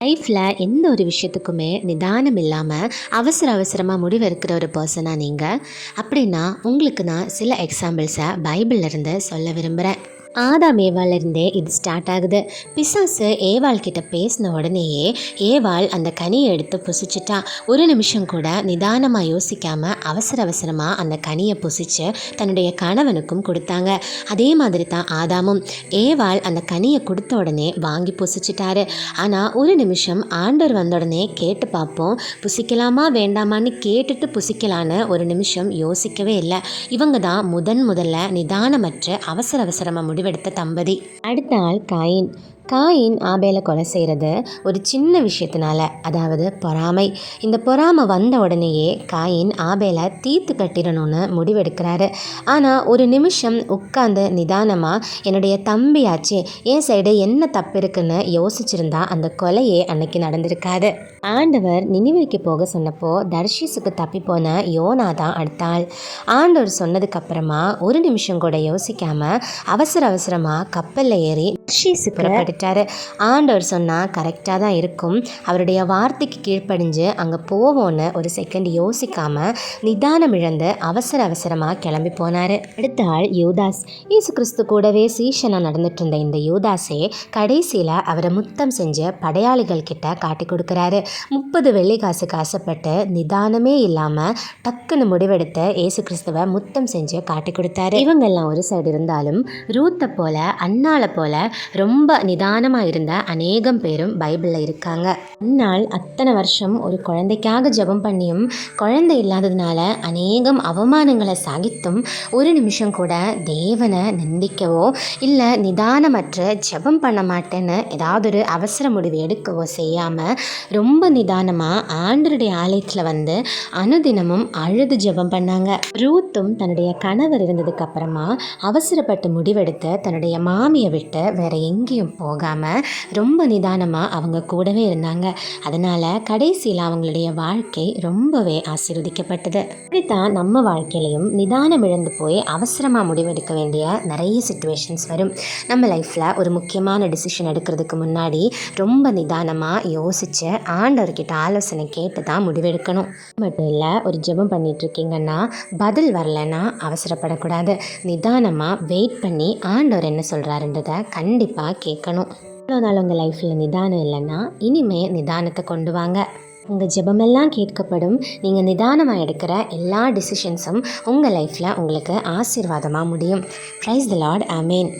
லைஃப்பில் எந்த ஒரு விஷயத்துக்குமே நிதானம் இல்லாமல் அவசர அவசரமாக முடிவெடுக்கிற ஒரு பர்சனாக நீங்கள் அப்படின்னா உங்களுக்கு நான் சில எக்ஸாம்பிள்ஸை பைபிளில் இருந்து சொல்ல விரும்புகிறேன் ஆதாம் ஏவாளிருந்தே இது ஸ்டார்ட் ஆகுது. பிசாசு ஏவாள் கிட்ட பேசின உடனேயே ஏவாள் அந்த கனியை எடுத்து புசிச்சிட்டா. ஒரு நிமிஷம் கூட நிதானமாக யோசிக்காம அவசர அவசரமாக அந்த கனியை புசிச்சு தன்னுடைய கணவனுக்கும் கொடுத்தாங்க. அதே மாதிரி தான் ஆதாமும். ஏவாள் அந்த கனியை கொடுத்த உடனே வாங்கி புசிச்சிட்டாரு. ஆனால் ஒரு நிமிஷம் ஆண்டவர் வந்த உடனே கேட்டு பார்ப்போம். புசிக்கலாமா வேண்டாமான்னு கேட்டுட்டு புசிக்கலான்னு ஒரு நிமிஷம் யோசிக்கவே இல்லை. இவங்க தான் முதன் முதல்ல நிதானமற்ற அவசர அவசரமாக முடிவெடுத்த தம்பதி அடுத்த ஆள் காயின். காயின் ஆபேலை கொலை செய்கிறது ஒரு சின்ன விஷயத்தினால அதாவது பொறாமை. இந்த பொறாமை வந்த உடனேயே காயின் ஆபேலை தீர்த்து கட்டிடணும்னு முடிவெடுக்கிறாரு. ஆனால் ஒரு நிமிஷம் உட்காந்து நிதானமாக என்னுடைய தம்பியாச்சு என் சைடு என்ன தப்பு இருக்குன்னு யோசிச்சிருந்தா அந்த கொலையே அன்னைக்கு நடந்திருக்காது. ஆண்டவர் நினைவுக்கு போக சொன்னப்போ தர்ஷீஸுக்கு தப்பி போன யோனா தான் அடுத்தாள். ஆண்டவர் சொன்னதுக்கப்புறமா ஒரு நிமிஷம் கூட யோசிக்காமல் அவசர அவசரமாக கப்பலில் ஏறி தர்ஷீஸுக்கு புறப்பட்டுட்டாரு. ஆண்டவர் சொன்னால் கரெக்டாக தான் இருக்கும். அவருடைய வார்த்தைக்கு கீழ்ப்படிஞ்சு அங்கே போவோன்னு ஒரு செகண்ட் யோசிக்காம நிதானம் இழந்து அவசர அவசரமாக கிளம்பி போனார். அடுத்த ஆள் யூதாஸ். இயேசு கிறிஸ்து கூடவே சீஷனாக நடந்துட்டு இருந்த இந்த யூதாஸே கடைசியில் அவரை முத்தம் செஞ்சு படையாளிகள் கிட்ட காட்டி கொடுக்குறாரு. முப்பது வெள்ளி காசுக்கு ஆசைப்பட்டு நிதானமே இல்லாமல் டக்குன்னு முடிவெடுத்து ஏசு கிறிஸ்துவை முத்தம் செஞ்சு காட்டி கொடுத்தாரு. இவங்கெல்லாம் ஒரு சைடு இருந்தாலும் ரூத்தை போல அண்ணாளை போல ரொம்ப நிதானமாக இருந்த அநேகம் பேரும் பைபிளில் இருக்காங்க. அந்நாள் அத்தனை வருஷம் ஒரு குழந்தைக்காக ஜெபம் பண்ணியும் குழந்தை இல்லாததுனால அநேகம் அவமானங்களை சகித்தும் ஒரு நிமிஷம் கூட தேவனை நிந்திக்கவோ இல்லை நிதானமற்ற ஜெபம் பண்ண மாட்டேன்னு ஏதாவது ஒரு அவசர முடிவு எடுக்கவோ செய்யாமல் ரொம்ப நிதானமாக ஆண்டருடைய ஆலயத்தில் வந்து அனுதினமும் அழுது ஜெபம் பண்ணாங்க. ரூத்தும் தன்னுடைய கணவர் இருந்ததுக்கு அப்புறமா அவசரப்பட்டு முடிவெடுத்து தன்னுடைய மாமியை விட்டு வேற எங்கேயும் போகாமல் ரொம்ப நிதானமாக அவங்க கூடவே இருந்தாங்க. அதனால் கடைசியில் அவங்களுடைய வாழ்க்கை ரொம்பவே ஆசீர்வதிக்கப்பட்டது. இப்படித்தான் நம்ம வாழ்க்கையிலையும் நிதானம் இழந்து போய் அவசரமாக முடிவெடுக்க வேண்டிய நிறைய சுச்சுவேஷன்ஸ் வரும். நம்ம லைஃப்பில் ஒரு முக்கியமான டிசிஷன் எடுக்கிறதுக்கு முன்னாடி ரொம்ப நிதானமாக யோசித்து ஆண்டவர்கிட்ட ஆலோசனை கேட்டு தான் முடிவெடுக்கணும். மட்டும் இல்லை ஒரு ஜெபம் பண்ணிட்டு இருக்கீங்கன்னா பதில் வரலைன்னா அவசரப்படக்கூடாது. நிதானமாக வெயிட் பண்ணி ஆண்டவர் என்ன சொல்கிறாருன்றதை கண்டிப்பாக கேட்கணும். இவ்வளோ நாள் உங்கள் லைஃப்பில் நிதானம் இல்லைன்னா இனிமே நிதானத்தை கொண்டு வாங்க. உங்கள் ஜெபமெல்லாம் கேட்கப்படும். நீங்கள் நிதானமாக எடுக்கிற எல்லா டிசிஷன்ஸும் உங்கள் லைஃப்பில் உங்களுக்கு ஆசீர்வாதமாக முடியும். ப்ரைஸ் த லார்ட் அமேன்